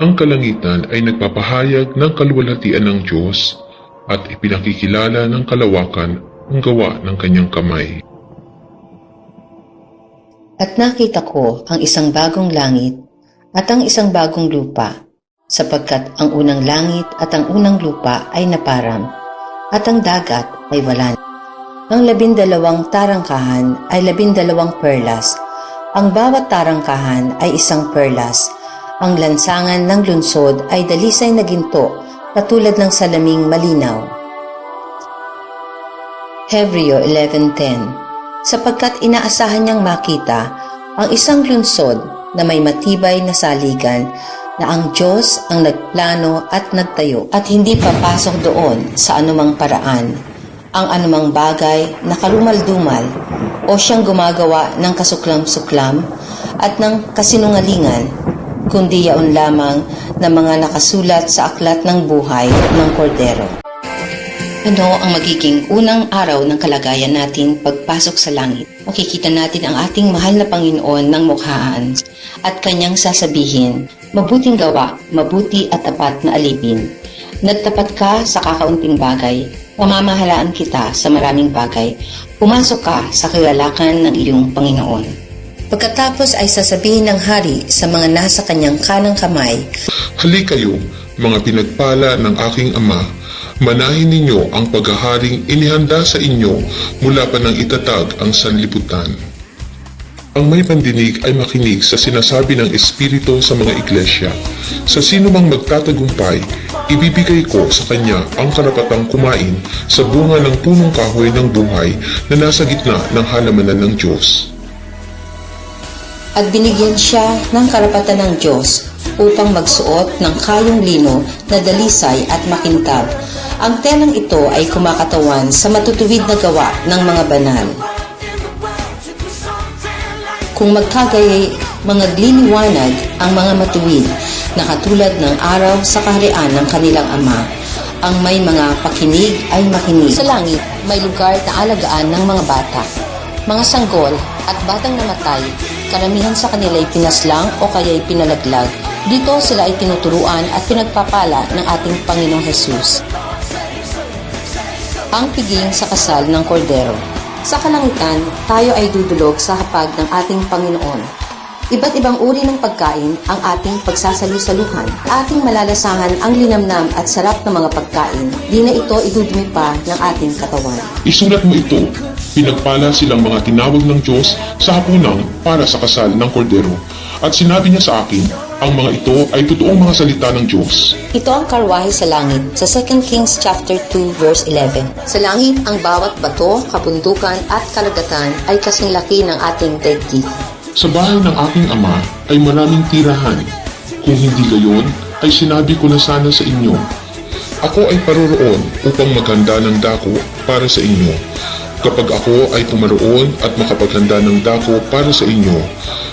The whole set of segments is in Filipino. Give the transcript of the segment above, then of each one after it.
Ang kalangitan ay nagpapahayag ng kaluwalhatian ng Diyos at ipinakikilala ng kalawakan ang gawa ng kanyang kamay. At nakita ko ang isang bagong langit at ang isang bagong lupa, sapagkat ang unang langit at ang unang lupa ay naparam, at ang dagat ay wala. Ang labindalawang tarangkahan ay labindalawang perlas. Ang bawat tarangkahan ay isang perlas. Ang lansangan ng lunsod ay dalisay na ginto, katulad ng salaming malinaw. Hebreo 11.10 Sapagkat inaasahan niyang makita ang isang lunsod na may matibay na saligan na ang Diyos ang nagplano at nagtayo at hindi papasok doon sa anumang paraan ang anumang bagay na kalumal-dumal o siyang gumagawa ng kasuklam-suklam at ng kasinungalingan, kundi yaon lamang na mga nakasulat sa aklat ng buhay ng kordero. Ano ang magiging unang araw ng kalagayan natin pagpasok sa langit? Makikita natin ang ating mahal na Panginoon ng mukhaan at kanyang sasabihin, Mabuting gawa, mabuti at tapat na alipin. Nagtapat ka sa kakaunting bagay, pamamahalaan kita sa maraming bagay. Pumasok ka sa kagalakan ng iyong Panginoon. Pagkatapos ay sasabihin ng hari sa mga nasa kanyang kanang kamay, Hali kayo, mga pinagpala ng aking ama, manahin ninyo ang paghaharing inihanda sa inyo mula pa ng itatag ang sanlibutan. Ang may pandinig ay makinig sa sinasabi ng Espiritu sa mga iglesia. Sa sino mang magtatagumpay, ibibigay ko sa kanya ang karapatang kumain sa bunga ng punong kahoy ng buhay na nasa gitna ng halamanan ng Diyos. At binigyan siya ng karapatan ng Diyos upang magsuot ng kayong lino na dalisay at makintab. Ang telang ito ay kumakatawan sa matutuwid na gawa ng mga banal. Kung magkagayay mga gliniwanag ang mga matuwid na katulad ng araw sa kaharian ng kanilang ama, ang may mga pakinig ay makinig. Sa langit, may lugar na alagaan ng mga bata. Mga sanggol at batang namatay, karamihan sa kanila ay pinaslang o kaya'y pinalaglag. Dito sila ay tinuturuan at pinagpapala ng ating Panginoong Hesus. Ang piging sa kasal ng kordero. Sa kalangitan, tayo ay dudulog sa hapag ng ating Panginoon. Iba't ibang uri ng pagkain ang ating pagsasalusaluhan. Ating malalasahan ang linamnam at sarap ng mga pagkain. Di na ito idudumi pa ng ating katawan. Isulat mo ito, pinagpala silang mga tinawag ng Diyos sa hapunang para sa kasal ng kordero. At sinabi niya sa akin, ang mga ito ay totoong mga salita ng Diyos. Ito ang karwahe sa langit sa 2 Kings chapter 2 verse 11. Sa langit ang bawat bato, kabundukan at kalagatan ay kasing laki ng ating daigdig. Sa bahay ng aking ama ay maraming tirahan. Kung hindi gayon, ay sinabi ko na sana sa inyo. Ako ay paroroon upang maghanda ng dako para sa inyo. Kapag ako ay pumaroon at makapaghanda ng dako para sa inyo,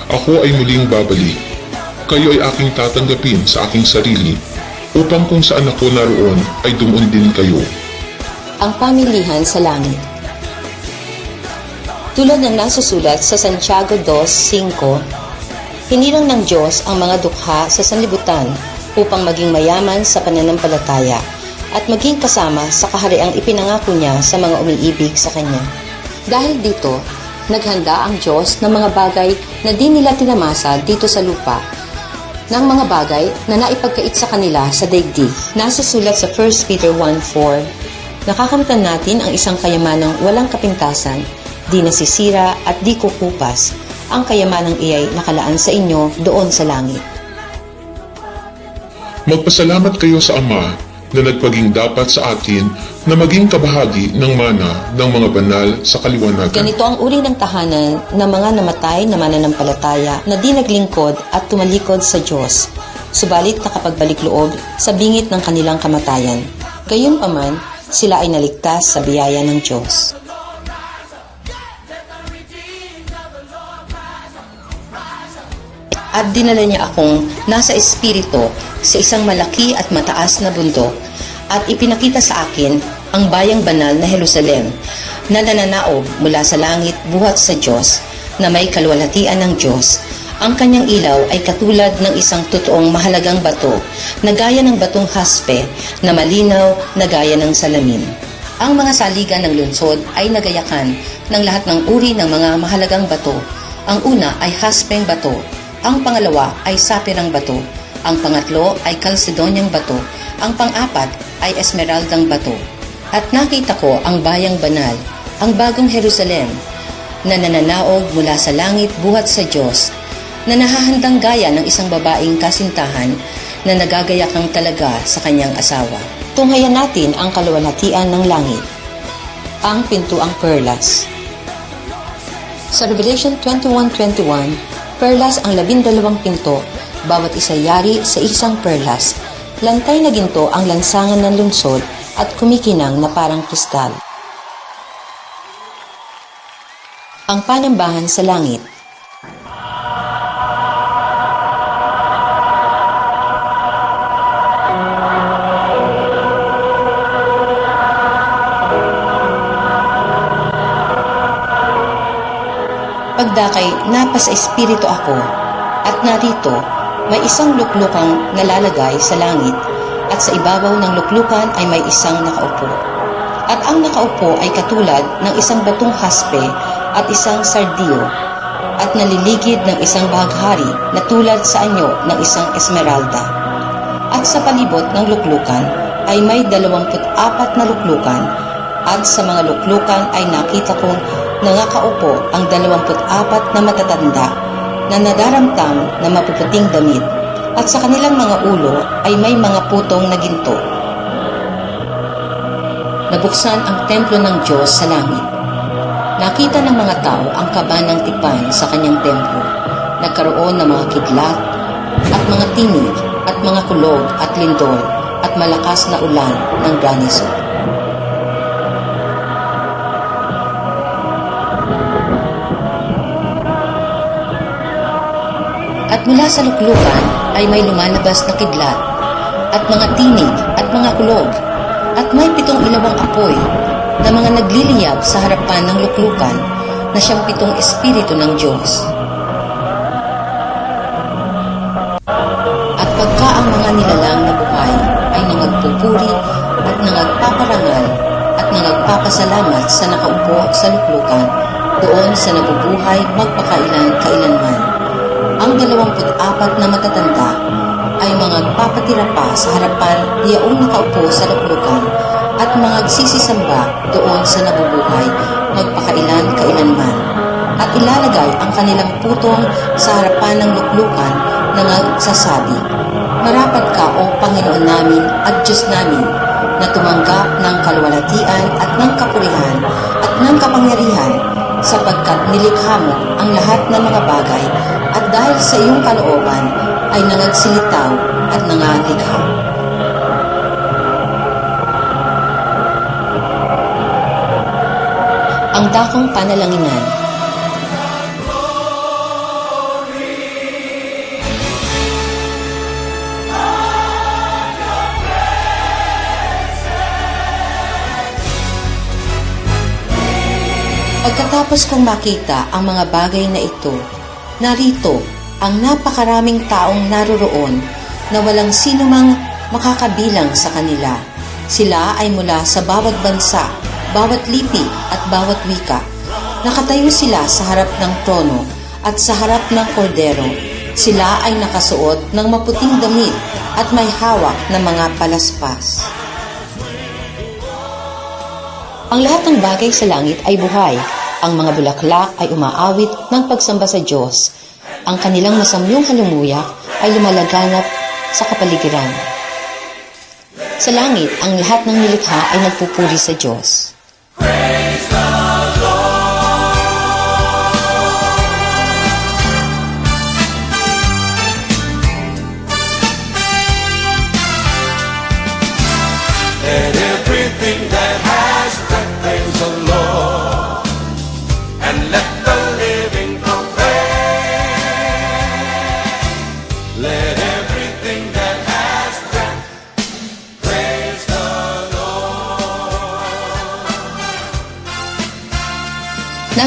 ako ay muling babalik. Kayo ay aking tatanggapin sa aking sarili, upang kung saan ako naroon ay dumoon din kayo. Ang pamilihan sa langit. Tulad ng nasusulat sa Santiago 2.5, Hinirang ng Diyos ang mga dukha sa sanlibutan upang maging mayaman sa pananampalataya at maging kasama sa kahariang ipinangako niya sa mga umiibig sa Kanya. Dahil dito, naghanda ang Diyos ng mga bagay na di nila tinamasa dito sa lupa ng mga bagay na naipagkait sa kanila sa daigdig. Nasusulat sa 1 Peter 1.4, Nakakamtan natin ang isang kayamanang walang kapintasan, di nasisira at di kukupas. Ang kayamanang iyay nakalaan sa inyo doon sa langit. Magpasalamat kayo sa Ama na nagpaging dapat sa atin na maging kabahagi ng mana ng mga banal sa kaliwanagan. Ganito ang uri ng tahanan ng mga namatay na mananampalataya na di naglingkod at tumalikod sa Diyos, subalit nakapagbalik loob sa bingit ng kanilang kamatayan. Gayunpaman, sila ay naligtas sa biyaya ng Diyos. At dinala niya akong nasa espiritu sa isang malaki at mataas na bundok at ipinakita sa akin ang bayang banal na Jerusalem na nananaog mula sa langit buhat sa Diyos na may kalwalhatian ng Diyos Ang kanyang ilaw ay katulad ng isang totoong mahalagang bato na gaya ng batong haspe na malinaw na gaya ng salamin. Ang mga saligan ng lungsod ay nagayakan ng lahat ng uri ng mga mahalagang bato. Ang una ay haspeng bato, ang pangalawa ay sapirang bato, ang pangatlo ay kalsedonyang bato, ang pang-apat ay esmeraldang bato. At nakita ko ang bayang banal, ang bagong Jerusalem, na nananaog mula sa langit buhat sa Diyos, na nahahandang gaya ng isang babaeng kasintahan na nagagayakang talaga sa kanyang asawa. Tunghayan natin ang kaluwalhatian ng langit. Ang pintuang perlas. Sa Revelation 21.21, perlas ang labindalawang pinto, bawat isa yari sa isang perlas. Lantay na ginto ang lansangan ng lungsod at kumikinang na parang kristal. Ang panambahan sa langit. Pagdakay, napa sa espiritu ako, at narito, may isang luklukang nalalagay sa langit, at sa ibabaw ng luklukan ay may isang nakaupo. At ang nakaupo ay katulad ng isang batong haspe at isang sardiyo, at naliligid ng isang bahaghari na tulad sa anyo ng isang esmeralda. At sa palibot ng luklukan ay may dalawamput apat na luklukan, at sa mga luklukan ay nakita kong nangakaupo ang dalawamput apat na matatanda na nadaramtam na mapuputing damit, at sa kanilang mga ulo ay may mga putong na ginto. Nabuksan ang templo ng Diyos sa langit. Nakita ng mga tao ang kaba ng tipan sa kanyang templo. Nagkaroon ng mga kidlat at mga tinig at mga kulog at lindol at malakas na ulan ng granizo. Mula sa luklukan ay may lumalabas na kidlat at mga tinig at mga kulog at may pitong ilawang apoy na mga nagliliyab sa harapan ng luklukan na siyang pitong espiritu ng Diyos. At pagka ang mga nilalang na buhay ay nangagpupuri at nangagpaparangal at nangagpapasalamat sa nakaupo sa luklukan doon sa nabubuhay magpakailan-kailanman. Ang dalawamput apat na matatanda ay mga papatira pa sa harapan diyaong nakaupo sa luklukan at mga sisisamba doon sa nabubuhay magpakailan-kailanman at ilalagay ang kanilang putong sa harapan ng luklukan na nagsasabi, Marapat ka o Panginoon namin at Diyos namin na tumanggap ng kalwalatian at ng kapurihan at ng kapangyarihan sapagkat nilikha mo ang lahat ng mga bagay at dahil sa iyong kalooban ay nangagsilitaw at nangalikha. Ang dakong panalanginan Pagkatapos kong makita ang mga bagay na ito, narito ang napakaraming taong naroroon na walang sino mang makakabilang sa kanila. Sila ay mula sa bawat bansa, bawat lipi at bawat wika. Nakatayo sila sa harap ng trono at sa harap ng kordero. Sila ay nakasuot ng maputing damit at may hawak na mga palaspas. Ang lahat ng bagay sa langit ay buhay. Ang mga bulaklak ay umaawit ng pagsamba sa Diyos. Ang kanilang masamyong halumuyak ay lumalaganap sa kapaligiran. Sa langit, ang lahat ng nilikha ay nagpupuri sa Diyos. Let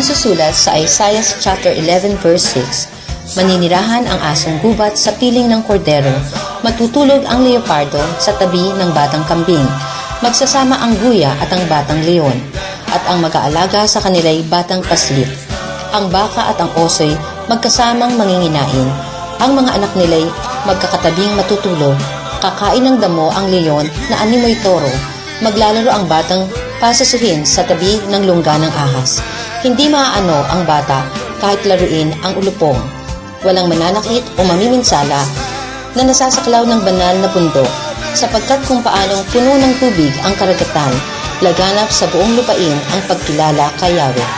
Nasusulat sa Isaiah chapter 11 verse 6, Maninirahan ang asong gubat sa piling ng kordero. Matutulog ang leopardo sa tabi ng batang kambing. Magsasama ang guya at ang batang leon. At ang mag-aalaga sa kanila'y batang paslit. Ang baka at ang oso'y magkasamang manginginain. Ang mga anak nila'y magkakatabing matutulog. Kakain ng damo ang leon na animoy toro. Maglalaro ang batang pasasuhin sa tabi ng lungga ng ahas. Hindi maaano ang bata kahit laruin ang ulupong. Walang mananakit o mamiminsala na nasasaklaw ng banal na bundok sapagkat kung paanong puno ng tubig ang karagatan, laganap sa buong lupain ang pagkilala kay Yahweh.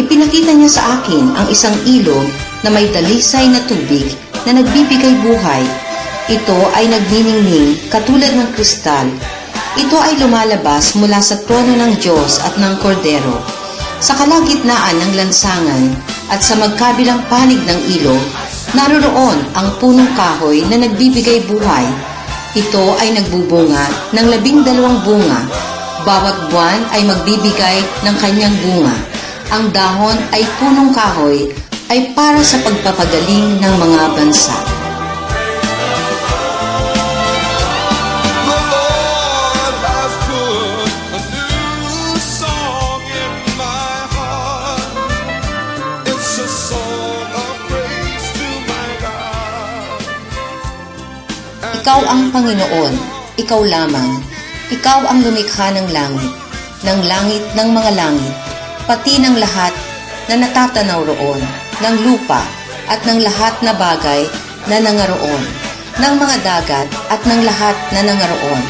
Ipinakita niya sa akin ang isang ilog na may dalisay na tubig na nagbibigay buhay. Ito ay nagniningning katulad ng kristal. Ito ay lumalabas mula sa trono ng Diyos at ng Kordero. Sa kalagitnaan ng lansangan at sa magkabilang panig ng ilog, naroroon ang punong kahoy na nagbibigay buhay. Ito ay nagbubunga ng labing dalawang bunga. Bawat buwan ay magbibigay ng kanyang bunga. Ang dahon ay punong kahoy ay para sa pagpapagaling ng mga bansa. Ikaw ang Panginoon, ikaw lamang. Ikaw ang lumikha ng langit, ng langit ng mga langit, pati ng lahat na natatanaw roon, ng lupa at ng lahat na bagay na nangaroon, ng mga dagat at ng lahat na nangaroon,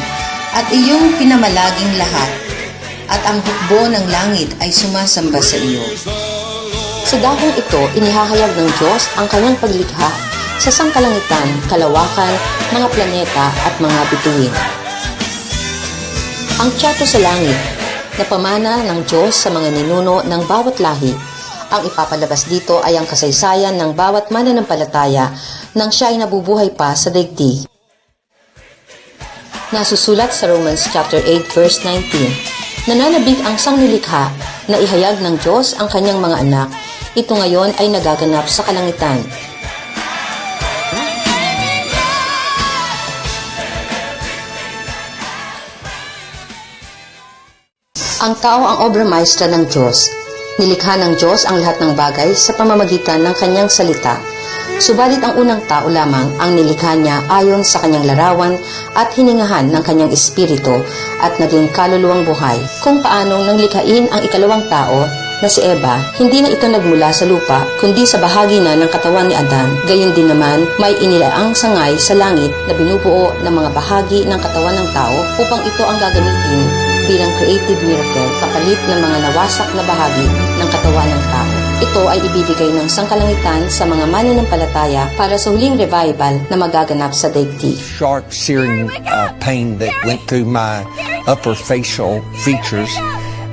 at iyong pinamalaging lahat, at ang hukbo ng langit ay sumasamba sa iyo. Sa dahong ito, inihahayag ng Diyos ang kanyang paglikha sa sangkalangitan, kalawakan, mga planeta at mga bituin. Ang tiyato sa langit, na pamana ng Diyos sa mga ninuno ng bawat lahi, ang ipapalabas dito ay ang kasaysayan ng bawat mananampalataya nang siya ay nabubuhay pa sa daigdig. Nasusulat sa Romans chapter 8 verse 19. Nananabik ang sangnilikha na ihayag ng Diyos ang kanyang mga anak. Ito ngayon ay nagaganap sa kalangitan. Ang tao ang obra maestra ng Diyos. Nilikha ng Diyos ang lahat ng bagay sa pamamagitan ng kanyang salita. Subalit ang unang tao lamang ang nilikha niya ayon sa kanyang larawan at hiningahan ng kanyang espiritu at naging kaluluwang buhay. Kung paanong nang likhain ang ikalawang tao na si Eva, hindi na ito nagmula sa lupa, kundi sa bahagi na ng katawan ni Adan. Gayon din naman, may inilaang sangay sa langit na binubuo ng mga bahagi ng katawan ng tao upang ito ang gagamitin bilang creative miracle kapalit ng mga nawasak na bahagi ng katawan ng tao. Ito ay ibibigay ng sangkalangitan sa mga mananampalataya para sa huling revival na magaganap sa daigdig. sharp, searing uh, pain that went through my upper facial features,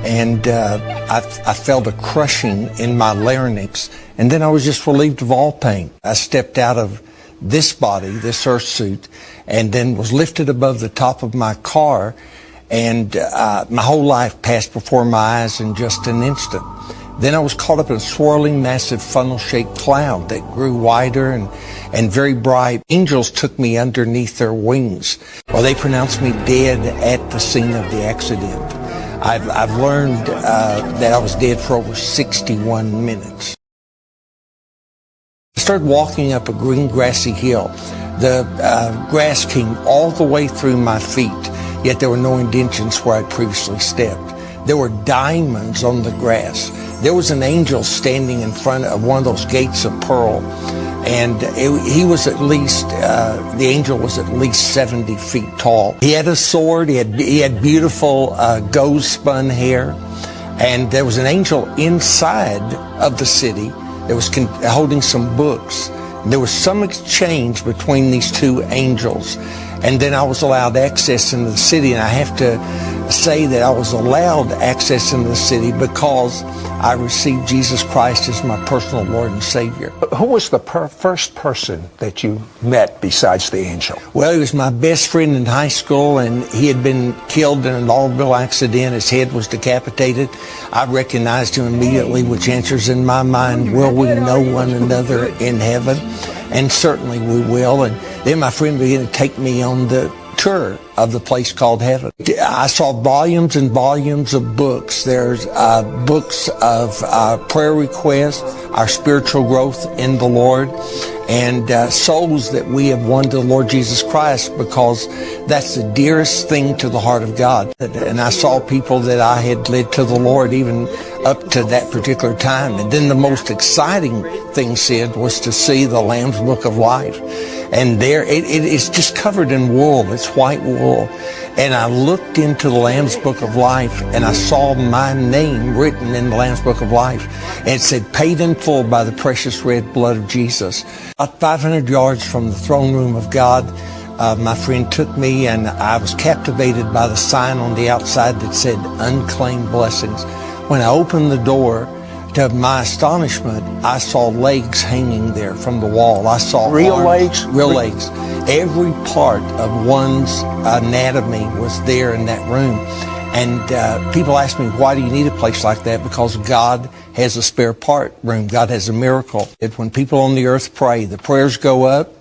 and uh, I, I felt a crushing in my larynx, and then I was just relieved of all pain. I stepped out of this body, this earth suit, and then was lifted above the top of my car, and uh, my whole life passed before my eyes in just an instant. Then I was caught up in a swirling, massive funnel-shaped cloud that grew wider and, and very bright. Angels took me underneath their wings. Well, they pronounced me dead at the scene of the accident. I've, I've learned uh, that I was dead for over 61 minutes. I started walking up a green grassy hill. The uh, grass came all the way through my feet, yet there were no indentions where I'd previously stepped. There were diamonds on the grass. There was an angel standing in front of one of those gates of pearl, and it, he was at least uh, the angel was at least seventy feet tall. He had a sword. He had he had beautiful uh, gold spun hair, and there was an angel inside of the city that was con- holding some books. There was some exchange between these two angels. And then I was allowed access into the city, and I have to say that I was allowed access into the city because I received Jesus Christ as my personal Lord and Savior. Who was the per- first person that you met besides the angel? Well, he was my best friend in high school, and he had been killed in an automobile accident. His head was decapitated. I recognized him immediately, which answers in my mind, will we know one another in heaven? And certainly we will. And then my friend began to take me on the tour of the place called heaven. I saw volumes and volumes of books. There's uh, books of uh, prayer requests, our spiritual growth in the Lord, and uh, souls that we have won to the Lord Jesus Christ because that's the dearest thing to the heart of God. And I saw people that I had led to the Lord even up to that particular time. And then the most exciting thing, Sid, was to see the Lamb's Book of Life. And there, it, it is just covered in wool. It's white wool. And I looked into the Lamb's Book of Life and I saw my name written in the Lamb's Book of Life. And it said, paid in full by the precious red blood of Jesus. About 500 yards from the throne room of God, uh, my friend took me and I was captivated by the sign on the outside that said unclaimed blessings. When I opened the door, to my astonishment, I saw legs hanging there from the wall. I saw Real arms- legs? real legs. Every part of one's anatomy was there in that room. And uh, people ask me, why do you need a place like that? Because God has a spare part room. God has a miracle. It, when people on the earth pray, the prayers go up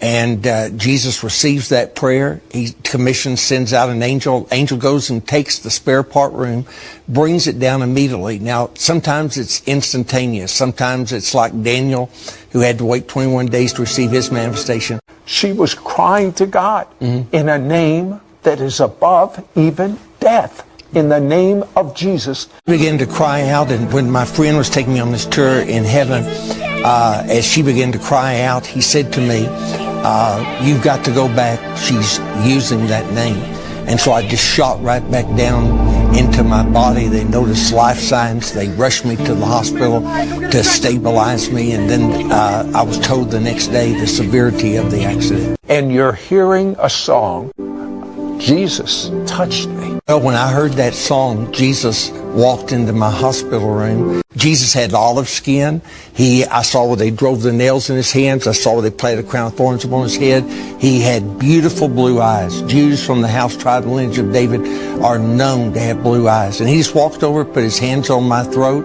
and uh, Jesus receives that prayer. He commissions, sends out an angel. Angel goes and takes the spare part room, brings it down immediately. Now, sometimes it's instantaneous. Sometimes it's like Daniel, who had to wait 21 days to receive his manifestation. She was crying to God in a name that is above even death. In the name of Jesus. I began to cry out, and when my friend was taking me on this tour in heaven, uh, as she began to cry out, he said to me, uh, "You've got to go back." She's using that name, and so I just shot right back down into my body. They noticed life signs. They rushed me to the hospital to stabilize me, and then uh, I was told the next day the severity of the accident. And you're hearing a song, Jesus touched me. Well, when I heard that song, Jesus walked into my hospital room. Jesus had olive skin. He, I saw where they drove the nails in his hands. I saw where they planted a crown of thorns upon his head. He had beautiful blue eyes. Jews from the house, tribe, and lineage of David are known to have blue eyes. And he just walked over, put his hands on my throat.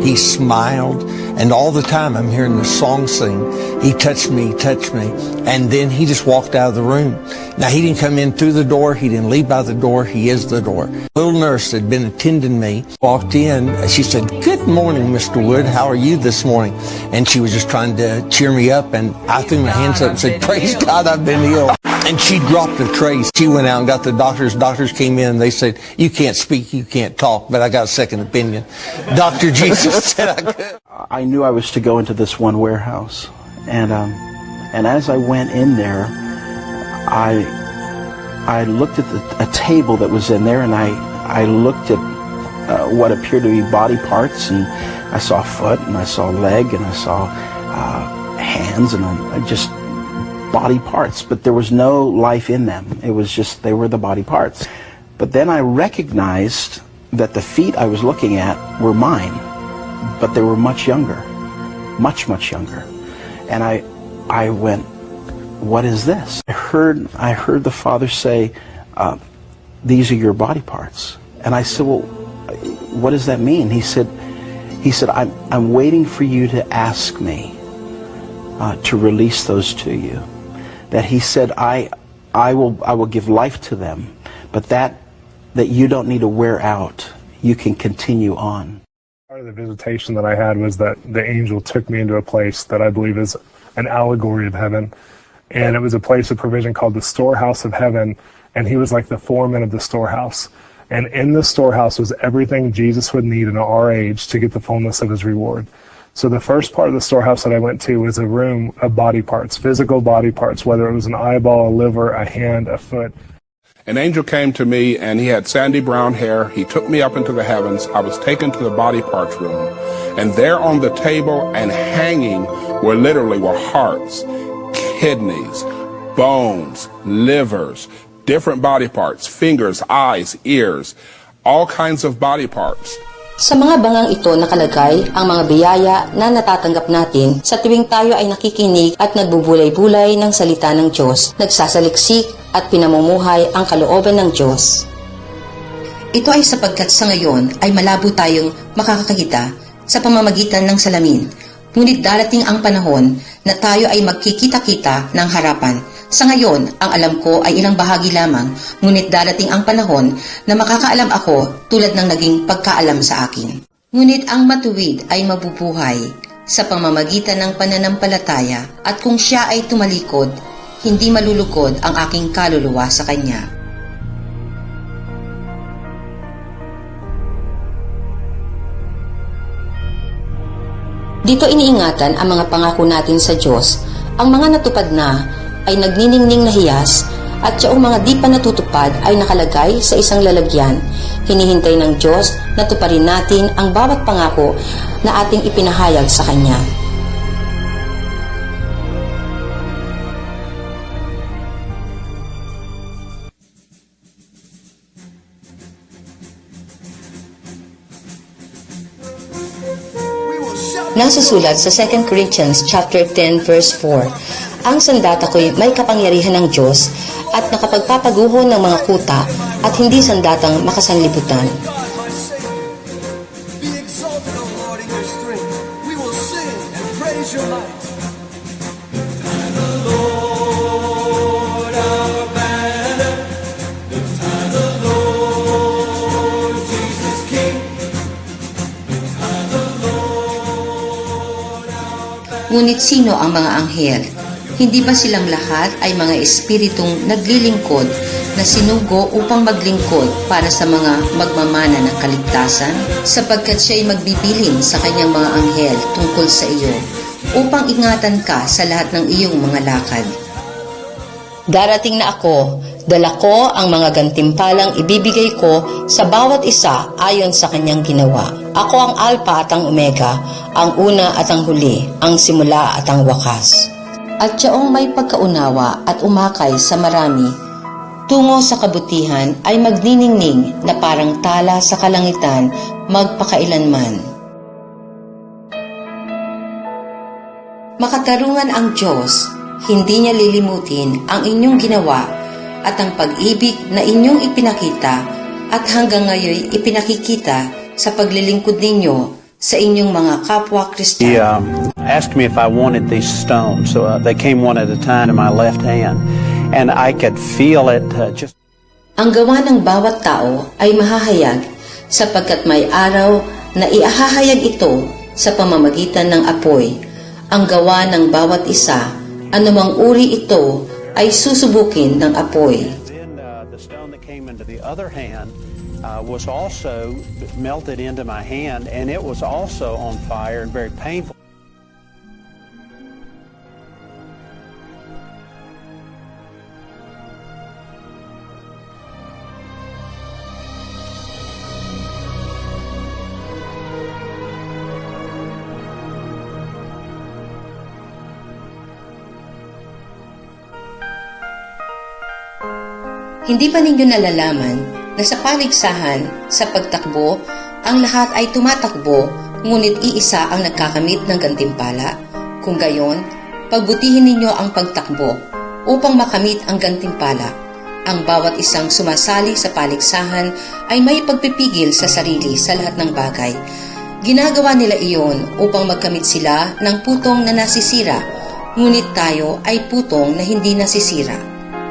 He smiled. And all the time I'm hearing the song sing. He touched me, touched me. And then he just walked out of the room. Now he didn't come in through the door. He didn't leave by the door. He is the door. Little nurse had been attending me walked in. She said, good morning, Mr. Wood. How are you this morning? And she was just trying to cheer me up. And I threw my hands up and said, praise God, I've been healed. And she dropped the trays. She went out and got the doctors. Doctors came in and they said, you can't speak, you can't talk, but I got a second opinion. Dr. Jesus said I could. I knew I was to go into this one warehouse, and um, and as I went in there, I I looked at the, a table that was in there, and I I looked at uh, what appeared to be body parts, and I saw a foot, and I saw a leg, and I saw uh, hands, and I, I just body parts, but there was no life in them. It was just they were the body parts. But then I recognized that the feet I was looking at were mine but they were much younger, much much younger, and I, I went, what is this? I heard I heard the father say, uh, these are your body parts, and I said, well, what does that mean? He said, he said, I'm I'm waiting for you to ask me uh, to release those to you. That he said, I I will I will give life to them, but that that you don't need to wear out. You can continue on. Part of the visitation that I had was that the angel took me into a place that I believe is an allegory of heaven. And it was a place of provision called the storehouse of heaven. And he was like the foreman of the storehouse. And in the storehouse was everything Jesus would need in our age to get the fullness of his reward. So the first part of the storehouse that I went to was a room of body parts, physical body parts, whether it was an eyeball, a liver, a hand, a foot. An angel came to me and he had sandy brown hair. He took me up into the heavens. I was taken to the body parts room. And there on the table and hanging were literally were hearts, kidneys, bones, livers, different body parts, fingers, eyes, ears, all kinds of body parts. Sa mga bangang ito nakalagay ang mga biyaya na natatanggap natin sa tuwing tayo ay nakikinig at nagbubulay-bulay ng salita ng Diyos, nagsasaliksik at pinamumuhay ang kalooban ng Diyos. Ito ay sapagkat sa ngayon ay malabo tayong makakakita sa pamamagitan ng salamin. Ngunit darating ang panahon na tayo ay magkikita-kita ng harapan. Sa ngayon, ang alam ko ay ilang bahagi lamang, ngunit darating ang panahon na makakaalam ako tulad ng naging pagkaalam sa akin. Ngunit ang matuwid ay mabubuhay sa pamamagitan ng pananampalataya at kung siya ay tumalikod, hindi malulukod ang aking kaluluwa sa kanya. Dito iniingatan ang mga pangako natin sa Diyos. Ang mga natupad na ay nagniningning na hiyas at yung mga di pa natutupad ay nakalagay sa isang lalagyan. Hinihintay ng Diyos na tuparin natin ang bawat pangako na ating ipinahayag sa Kanya. Nasusulat sa 2 Corinthians chapter 10 verse 4, Ang sandata ko'y may kapangyarihan ng Diyos at nakapagpapaguho ng mga kuta at hindi sandatang makasanlibutan. Ngunit sino ang mga anghel? Hindi ba silang lahat ay mga espiritong naglilingkod na sinugo upang maglingkod para sa mga magmamana ng kaligtasan? Sapagkat siya ay magbibilin sa kanyang mga anghel tungkol sa iyo upang ingatan ka sa lahat ng iyong mga lakad. Darating na ako, dala ko ang mga gantimpalang ibibigay ko sa bawat isa ayon sa kanyang ginawa. Ako ang Alpha at ang Omega, ang una at ang huli, ang simula at ang wakas. At siyaong may pagkaunawa at umakay sa marami, tungo sa kabutihan ay magniningning na parang tala sa kalangitan magpakailanman. Makatarungan ang Diyos, hindi niya lilimutin ang inyong ginawa at ang pag-ibig na inyong ipinakita at hanggang ngayon ipinakikita sa paglilingkod ninyo sa inyong mga kapwa Kristiyano. um, asked me if I wanted these stones. So uh, they came one at a time in my left hand, and I could feel it uh, just. Ang gawa ng bawat tao ay mahahayag sapagkat may araw na iahahayag ito sa pamamagitan ng apoy. Ang gawa ng bawat isa, anumang uri ito, ay susubukin ng apoy. Then uh, the stone that came into the other hand uh, was also melted into my hand, and it was also on fire and very painful. Hindi ba ninyo nalalaman na sa paligsahan, sa pagtakbo, ang lahat ay tumatakbo, ngunit iisa ang nagkakamit ng gantimpala? Kung gayon, pagbutihin ninyo ang pagtakbo upang makamit ang gantimpala. Ang bawat isang sumasali sa paligsahan ay may pagpipigil sa sarili sa lahat ng bagay. Ginagawa nila iyon upang magkamit sila ng putong na nasisira, ngunit tayo ay putong na hindi nasisira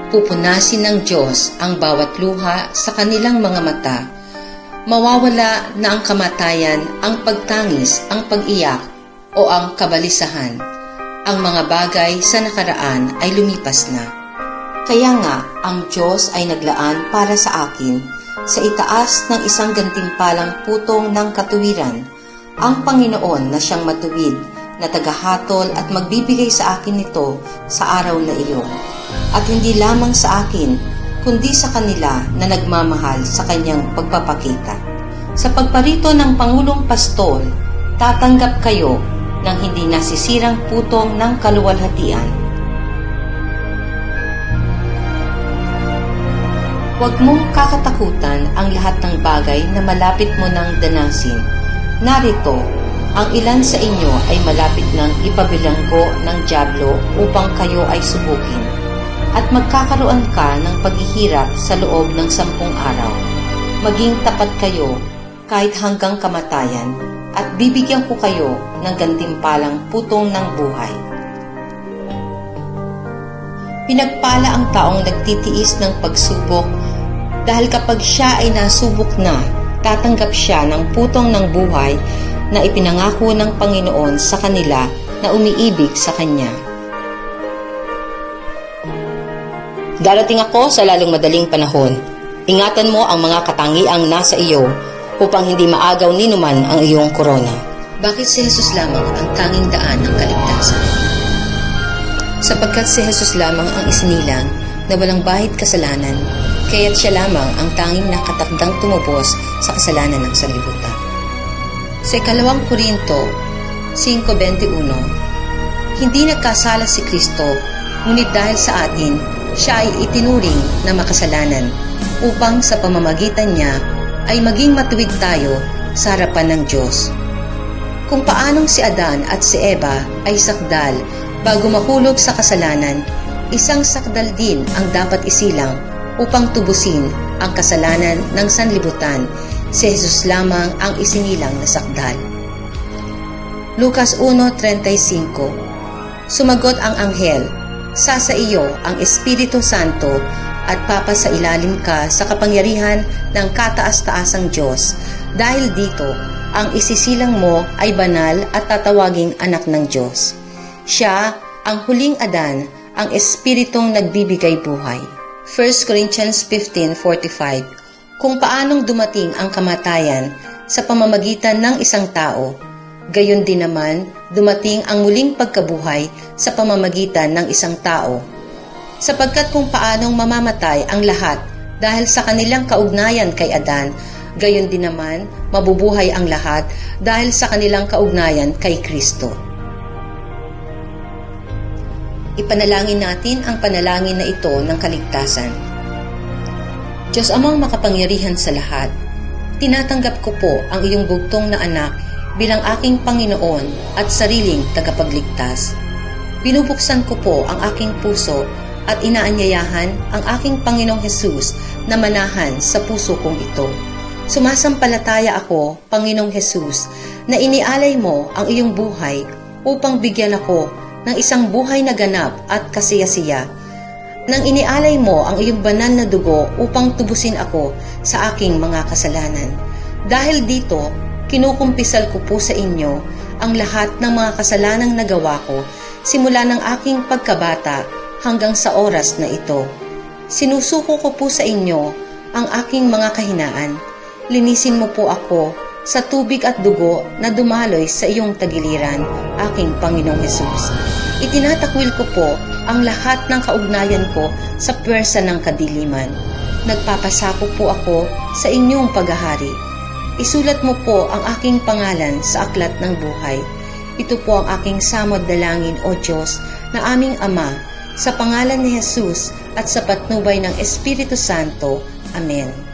pupunasin ng Diyos ang bawat luha sa kanilang mga mata. Mawawala na ang kamatayan, ang pagtangis, ang pag-iyak o ang kabalisahan. Ang mga bagay sa nakaraan ay lumipas na. Kaya nga, ang Diyos ay naglaan para sa akin sa itaas ng isang gantimpalang putong ng katuwiran, ang Panginoon na siyang matuwid, na tagahatol at magbibigay sa akin nito sa araw na iyon at hindi lamang sa akin, kundi sa kanila na nagmamahal sa kanyang pagpapakita. Sa pagparito ng Pangulong Pastol, tatanggap kayo ng hindi nasisirang putong ng kaluwalhatian. Huwag mong kakatakutan ang lahat ng bagay na malapit mo nang danasin. Narito, ang ilan sa inyo ay malapit nang ipabilanggo ng Diablo upang kayo ay subukin. At magkakaroon ka ng paghihirap sa loob ng sampung araw. Maging tapat kayo kahit hanggang kamatayan at bibigyan ko kayo ng gantimpalang putong ng buhay. Pinagpala ang taong nagtitiis ng pagsubok dahil kapag siya ay nasubok na, tatanggap siya ng putong ng buhay na ipinangako ng Panginoon sa kanila na umiibig sa Kanya. Darating ako sa lalong madaling panahon. Ingatan mo ang mga katangiang nasa iyo upang hindi maagaw ni numan ang iyong korona. Bakit si Jesus lamang ang tanging daan ng kaligtasan? Sapagkat si Jesus lamang ang isinilang na walang bahid kasalanan, kaya't siya lamang ang tanging nakatakdang tumubos sa kasalanan ng sanlibutan. Sa ikalawang Korinto 5.21 Hindi nagkasala si Kristo, ngunit dahil sa atin, siya ay itinuring na makasalanan upang sa pamamagitan niya ay maging matuwid tayo sa harapan ng Diyos. Kung paanong si Adan at si Eva ay sakdal bago mahulog sa kasalanan, isang sakdal din ang dapat isilang upang tubusin ang kasalanan ng sanlibutan. Si Jesus lamang ang isinilang na sakdal. Lucas 1.35 Sumagot ang anghel, Sasa iyo ang Espiritu Santo at papasa ilalim ka sa kapangyarihan ng kataas-taasang Diyos. Dahil dito, ang isisilang mo ay banal at tatawaging anak ng Diyos. Siya, ang huling Adan, ang Espiritong nagbibigay buhay. 1 Corinthians 15.45 Kung paanong dumating ang kamatayan sa pamamagitan ng isang tao, gayon din naman dumating ang muling pagkabuhay sa pamamagitan ng isang tao. Sapagkat kung paanong mamamatay ang lahat dahil sa kanilang kaugnayan kay Adan, gayon din naman mabubuhay ang lahat dahil sa kanilang kaugnayan kay Kristo. Ipanalangin natin ang panalangin na ito ng kaligtasan. Diyos amang makapangyarihan sa lahat, tinatanggap ko po ang iyong bugtong na anak bilang aking Panginoon at sariling tagapagligtas. Binubuksan ko po ang aking puso at inaanyayahan ang aking Panginoong Hesus na manahan sa puso kong ito. Sumasampalataya ako, Panginoong Hesus, na inialay mo ang iyong buhay upang bigyan ako ng isang buhay na ganap at kasiyasiya. Nang inialay mo ang iyong banal na dugo upang tubusin ako sa aking mga kasalanan. Dahil dito, kinukumpisal ko po sa inyo ang lahat ng mga kasalanang nagawa ko simula ng aking pagkabata hanggang sa oras na ito. Sinusuko ko po sa inyo ang aking mga kahinaan. Linisin mo po ako sa tubig at dugo na dumaloy sa iyong tagiliran, aking Panginoong Yesus. Itinatakwil ko po ang lahat ng kaugnayan ko sa pwersa ng kadiliman. Nagpapasako po ako sa inyong paghahari. Isulat mo po ang aking pangalan sa aklat ng buhay. Ito po ang aking samod dalangin, O Diyos, na aming Ama, sa pangalan ni Jesus at sa patnubay ng Espiritu Santo. Amen.